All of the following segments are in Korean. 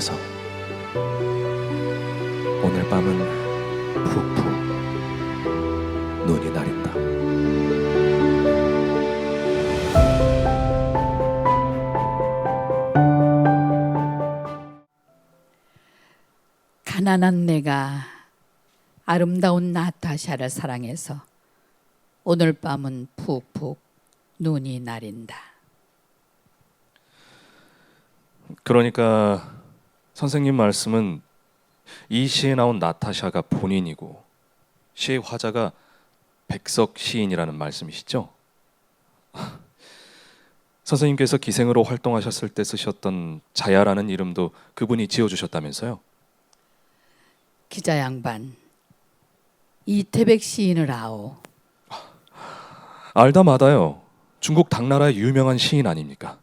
사랑해서 오늘 밤은 푹푹 눈이 나린다. 가난한 내가 아름다운 나타샤를 사랑해서 오늘 밤은 푹푹 눈이 나린다. 그러니까 선생님 말씀은 이 시에 나온 나타샤가 본인이고 시의 화자가 백석 시인이라는 말씀이시죠? 선생님께서 기생으로 활동하셨을 때 쓰셨던 자야라는 이름도 그분이 지어주셨다면서요? 기자 양반 이태백 시인을 아오. 알다 마다요. 중국 당나라의 유명한 시인 아닙니까?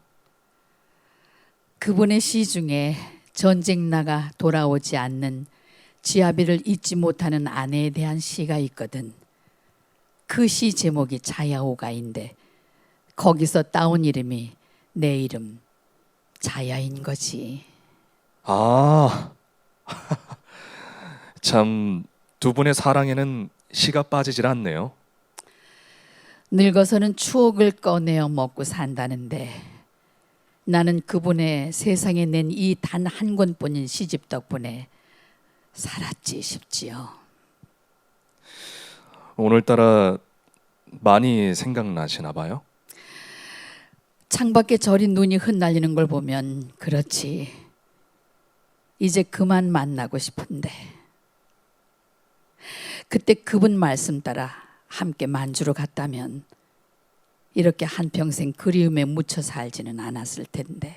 그분의 시 중에 전쟁 나가 돌아오지 않는 지아비를 잊지 못하는 아내에 대한 시가 있거든. 그 시 제목이 자야오가인데 거기서 따온 이름이 내 이름 자야인 거지. 아, 참 두 분의 사랑에는 시가 빠지질 않네요. 늙어서는 추억을 꺼내어 먹고 산다는데 나는 그분의 세상에 낸 이 단 한 권뿐인 시집 덕분에 살았지 싶지요. 오늘따라 많이 생각나시나 봐요. 창밖에 저린 눈이 흩날리는 걸 보면 그렇지. 이제 그만 만나고 싶은데. 그때 그분 말씀 따라 함께 만주로 갔다면 이렇게 한평생 그리움에 묻혀 살지는 않았을 텐데.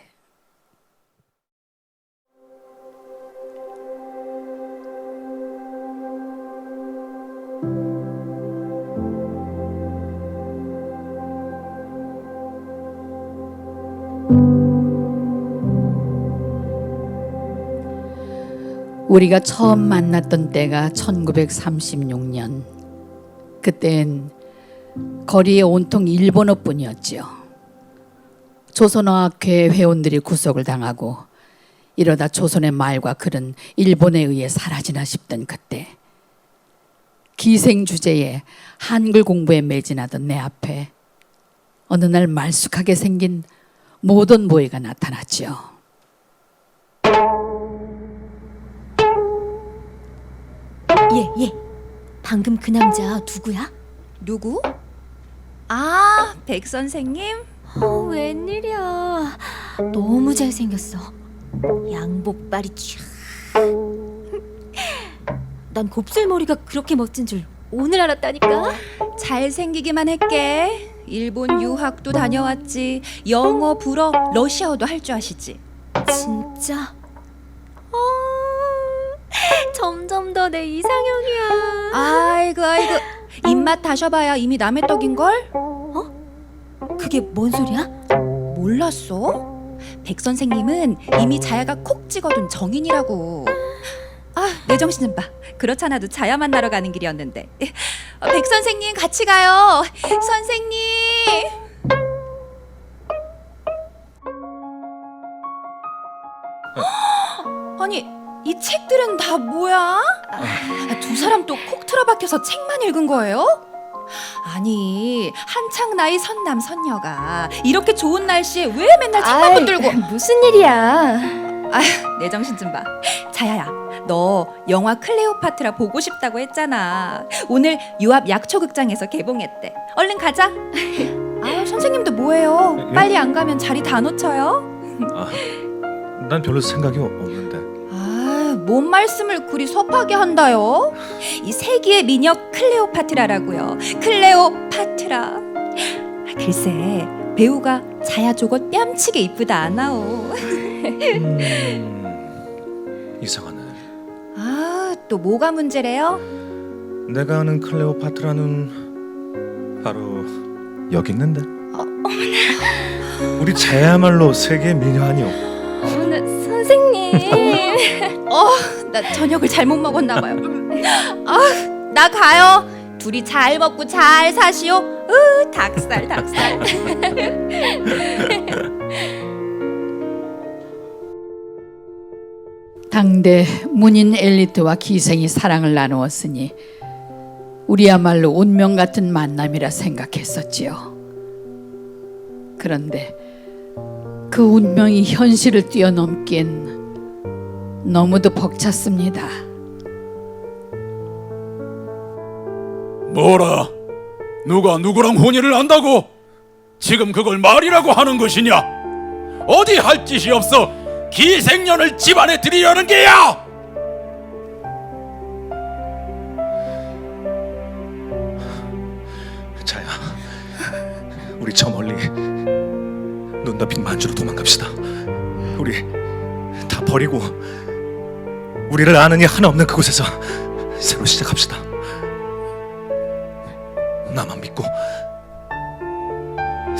우리가 처음 만났던 때가 1936년. 그땐 거리에 온통 일본어뿐이었지요. 조선어학회 회원들이 구속을 당하고 이러다 조선의 말과 글은 일본에 의해 사라지나 싶던 그때 기생 주제에 한글 공부에 매진하던 내 앞에 어느 날 말쑥하게 생긴 모던 보이가 나타났지요. 예, 예. 방금 그 남자 누구야? 누구? 아, 백 선생님? 어, 웬일이야. 너무 잘생겼어. 양복발이 쫙. 난 곱슬머리가 그렇게 멋진 줄 오늘 알았다니까. 잘생기기만 했게. 일본 유학도 다녀왔지. 영어, 불어, 러시아어도 할 줄 아시지? 진짜? 어, 점점 더 내 이상형이야. 아이고, 아이고. 입맛 다셔봐야 이미 남의 떡인걸? 그게 뭔 소리야? 몰랐어? 백 선생님은 이미 자야가 콕 찍어둔 정인이라고. 아, 내 정신 좀 봐. 그렇잖아도 자야 만나러 가는 길이었는데. 어, 백 선생님 같이 가요. 선생님. 아니, 이 책들은 다 뭐야? 아, 두 사람 또 콕 틀어박혀서 책만 읽은 거예요? 아니 한창 나이 선남 선녀가 이렇게 좋은 날씨에 왜 맨날 책만 붙들고 무슨 일이야? 내 정신 좀 봐. 자야야, 너 영화 클레오파트라 보고 싶다고 했잖아. 오늘 유압 약초극장에서 개봉했대. 얼른 가자. 아, 선생님도 뭐해요? 예? 빨리 안 가면 자리 다 놓쳐요. 난 별로 생각이 없는데 아, 뭔 말씀을 그리 섭하게 한다요? 이 세기의 미녀 클레오파트라라고요. 클레오파트라. 아, 글쎄, 배우가 자야 저것 뺨치게 이쁘다 않아오. 음, 이상하네 아, 또 뭐가 문제래요? 내가 아는 클레오파트라는 바로 여기 있는데 우리 자야말로 세계 미녀 아니오 선생님. 나 저녁을 잘못 먹었나 봐요. 아, 나 가요. 둘이 잘 먹고 잘 사시오. 으, 닭살, 닭살. 당대 문인 엘리트와 기생이 사랑을 나누었으니 우리야말로 운명 같은 만남이라 생각했었지요. 그런데 그 운명이 현실을 뛰어넘기엔 너무도 벅찼습니다. 뭐라? 누가 누구랑 혼인을 한다고? 지금 그걸 말이라고 하는 것이냐? 어디 할 짓이 없어 기생년을 집안에 들이려는 게야! 자야, 우리 저 멀리 눈 덮인 만주로 도망갑시다. 우리 다 버리고 우리를 아는 이 하나 없는 그곳에서 새로 시작합시다. 나만 믿고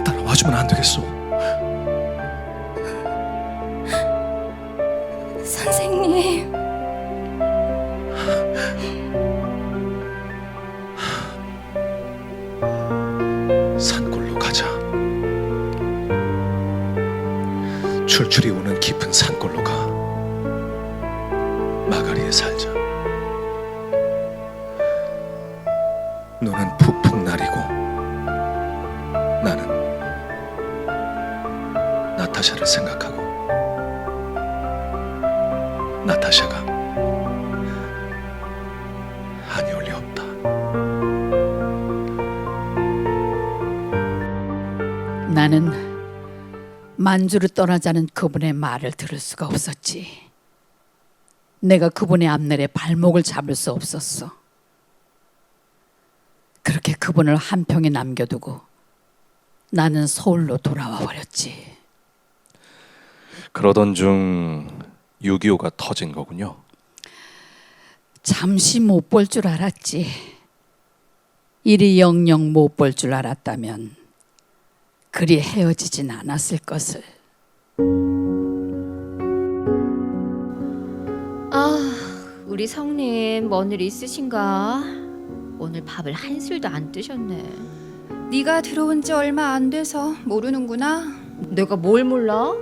따라와주면 안 되겠소? 선생님. 산골로 가자. 출출이 오는 깊은 산골로 가. 마 나타샤가 아니 올 리 없다. 나는 만주를 떠나자는 그분의 말을 들을 수가 없었지. 내가 그분의 앞날에 발목을 잡을 수 없었어. 그렇게 그분을 한평에 남겨두고 나는 서울로 돌아와 버렸지. 그러던 중 6.25가 터진 거군요. 잠시 못 볼 줄 알았지. 일이 영영 못 볼 줄 알았다면 그리 헤어지진 않았을 것을. 아, 우리 성님 뭔 일 있으신가? 오늘 밥을 한 술도 안 드셨네. 네가 들어온 지 얼마 안 돼서 모르는구나. 내가 뭘 몰라?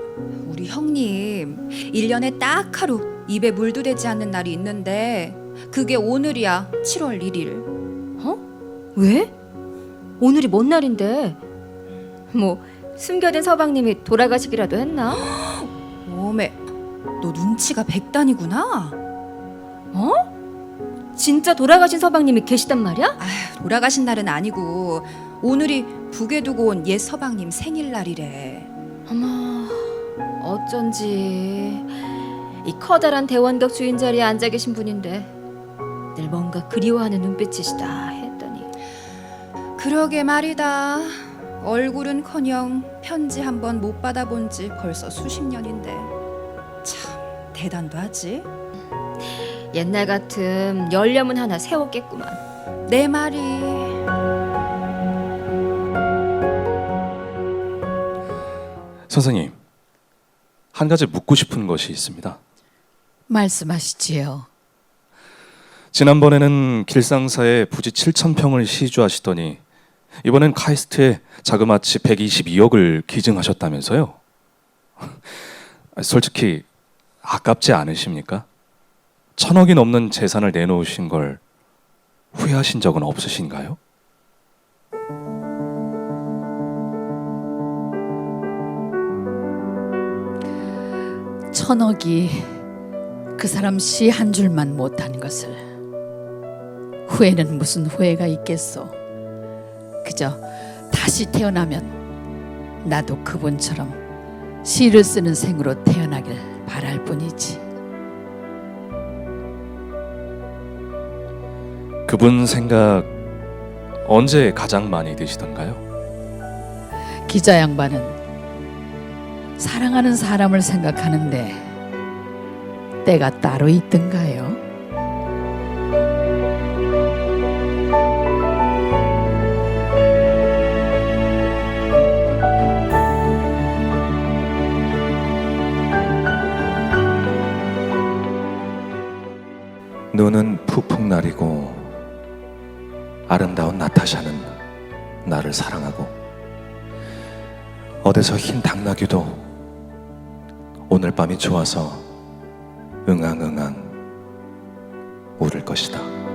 우리 형님 1년에 딱 하루 입에 물도 되지 않는 날이 있는데 그게 오늘이야 7월 1일 왜? 오늘이 뭔 날인데? 뭐 숨겨둔 서방님이 돌아가시기라도 했나? 오메 너 눈치가 백단이구나 진짜 돌아가신 서방님이 계시단 말이야? 돌아가신 날은 아니고 오늘이 북에 두고 온 옛 서방님 생일날이래. 어머, 어쩐지 이 커다란 대원격 주인 자리에 앉아 계신 분인데 늘 뭔가 그리워하는 눈빛이시다 했더니. 그러게 말이다. 얼굴은커녕 편지 한 번 못 받아본 지 벌써 수십 년인데 참 대단도 하지 옛날 같음 열려문 하나 세웠겠구만. 내 말이 선생님, 한 가지 묻고 싶은 것이 있습니다. 말씀하시지요. 지난번에는 길상사에 부지 7천 평을 시주하시더니 이번엔 카이스트에 자그마치 122억을 기증하셨다면서요? 솔직히 아깝지 않으십니까? 천억이 넘는 재산을 내놓으신 걸 후회하신 적은 없으신가요? 천억이 그 사람 시 한 줄만 못한 것을 후회는 무슨 후회가 있겠소. 그저 다시 태어나면 나도 그분처럼 시를 쓰는 생으로 태어나 그분 생각 언제 가장 많이 드시던가요? 기자 양반은 사랑하는 사람을 생각하는데 때가 따로 있던가요? 어디서 흰 당나귀도 오늘 밤이 좋아서 응앙응앙 울을 것이다.